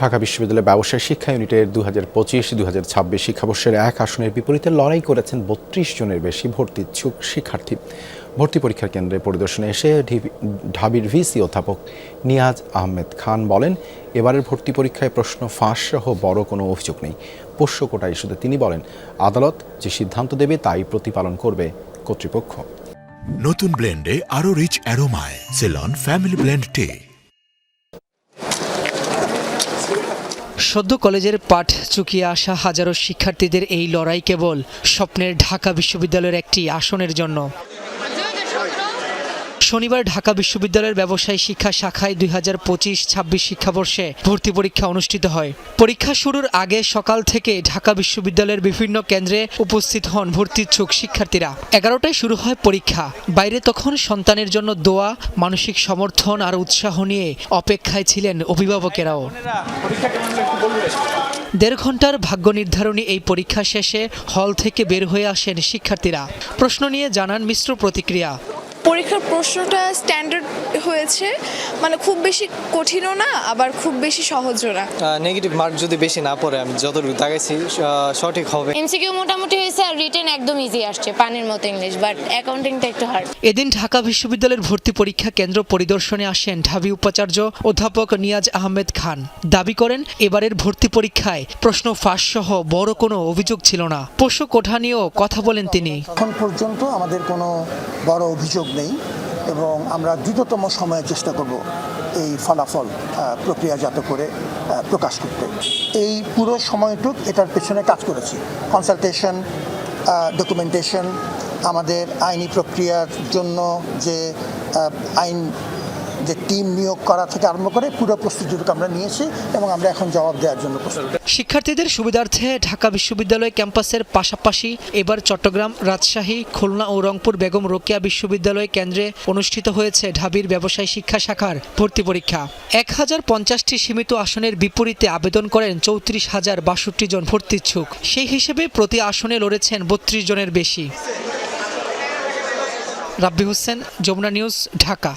ঢাকা বিশ্ববিদ্যালয়ের ব্যবসায় শিক্ষা ইউনিটের দু হাজার পঁচিশ দু হাজার ছাব্বিশ শিক্ষাবর্ষের এক আসনের বিপরীতে লড়াই করেছেন বত্রিশ জনের বেশি ভর্তি ইচ্ছুক শিক্ষার্থী। ভর্তি পরীক্ষার কেন্দ্রে পরিদর্শনে এসে ঢিবি- ঢাবির ভিসি অধ্যাপক নিয়াজ আহমেদ খান বলেন, এবারের ভর্তি পরীক্ষায় প্রশ্ন ফাঁস সহ বড় কোনো অভিযোগ নেই। পোষ্য কোটা ইস্যুতে তিনি বলেন, আদালত যে সিদ্ধান্ত দেবে তাই প্রতিপালন করবে কর্তৃপক্ষ। নতুন ব্লেন্ডে আরও রিচ অ্যারোমায়, সেলন, ফ্যামিলি ব্লেন্ড টে। সদ্য কলেজের পাঠ চুকিয়ে আসা হাজারো শিক্ষার্থীদের এই লড়াই কেবল স্বপ্নের ঢাকা বিশ্ববিদ্যালয়ের একটি আসনের জন্য। শনিবার ঢাকা বিশ্ববিদ্যালয়ের ব্যবসায় শিক্ষা শাখায় দুই হাজার পঁচিশ ছাব্বিশ শিক্ষাবর্ষে ভর্তি পরীক্ষা অনুষ্ঠিত হয়। পরীক্ষা শুরুর আগে সকাল থেকে ঢাকা বিশ্ববিদ্যালয়ের বিভিন্ন কেন্দ্রে উপস্থিত হন ভর্তিচ্ছুক শিক্ষার্থীরা। এগারোটায় শুরু হয় পরীক্ষা। বাইরে তখন সন্তানের জন্য দোয়া, মানসিক সমর্থন আর উৎসাহ নিয়ে অপেক্ষায় ছিলেন অভিভাবকেরাও। দেড় ঘণ্টার ভাগ্য নির্ধারণী এই পরীক্ষা শেষে হল থেকে বের হয়ে আসেন শিক্ষার্থীরা। প্রশ্ন নিয়ে জানান মিশ্র প্রতিক্রিয়া। পরীক্ষার প্রশ্নটা স্ট্যান্ডার্ড হয়েছে। মানে খুব বেশি কঠিনও না আবার খুব বেশি সহজও না। নেগেটিভ মার্ক যদি বেশি না পড়ে আমি যতটুকু তাকাইছি সঠিক হবে। এমসিকিউ মোটামুটি হয়েছে আর রিটেন একদম ইজি আসছে পানির মতো ইংলিশ বাট অ্যাকাউন্টিংটা একটু হার্ড এদিন ঢাকা বিশ্ববিদ্যালয়ের ভর্তি পরীক্ষা কেন্দ্র পরিদর্শনে আসেন ঢাবি উপাচার্য অধ্যাপক নিয়াজ আহমেদ খান। দাবি করেন এবারের ভর্তি পরীক্ষায় প্রশ্ন ফাঁস সহ বড় কোনো অভিযোগ ছিল না। পোষ্য কোঠা নিয়েও কথা বলেন তিনি। এখন পর্যন্ত আমাদের কোনো বড় অভিযোগ নেই এবং আমরা দ্রুততম সময়ে চেষ্টা করব এই ফলাফল প্রক্রিয়া প্রক্রিয়াজাত করে প্রকাশ করতে। এই পুরো সময়টুক এটার পেছনে কাজ করেছি। কনসালটেশন ডকুমেন্টেশন, আমাদের আইনি প্রক্রিয়ার জন্য যে আইন যে টিম নিয়োগ করা থেকে আরম্ভ করে পুরো প্রস্তুতিটুকু আমরা নিয়েছি এবং আমরা এখন জবাব দেওয়ার জন্য প্রস্তুত। শিক্ষার্থীদের সুবিধার্থে ঢাকা বিশ্ববিদ্যালয় ক্যাম্পাসের পাশাপাশি এবার চট্টগ্রাম, রাজশাহী, খুলনা ও রংপুর বেগম রোকেয়া বিশ্ববিদ্যালয় কেন্দ্রে অনুষ্ঠিত হয়েছে ঢাবির ব্যবসায় শিক্ষা শাখার ভর্তি পরীক্ষা। এক হাজার পঞ্চাশটি সীমিত আসনের বিপরীতে আবেদন করেন চৌত্রিশ হাজার বাষট্টি জন ভর্তিচ্ছুক। সেই হিসেবে প্রতি আসনে লড়েছেন বত্রিশ জনের বেশি। রাব্বি হোসেন, যমুনা নিউজ, ঢাকা।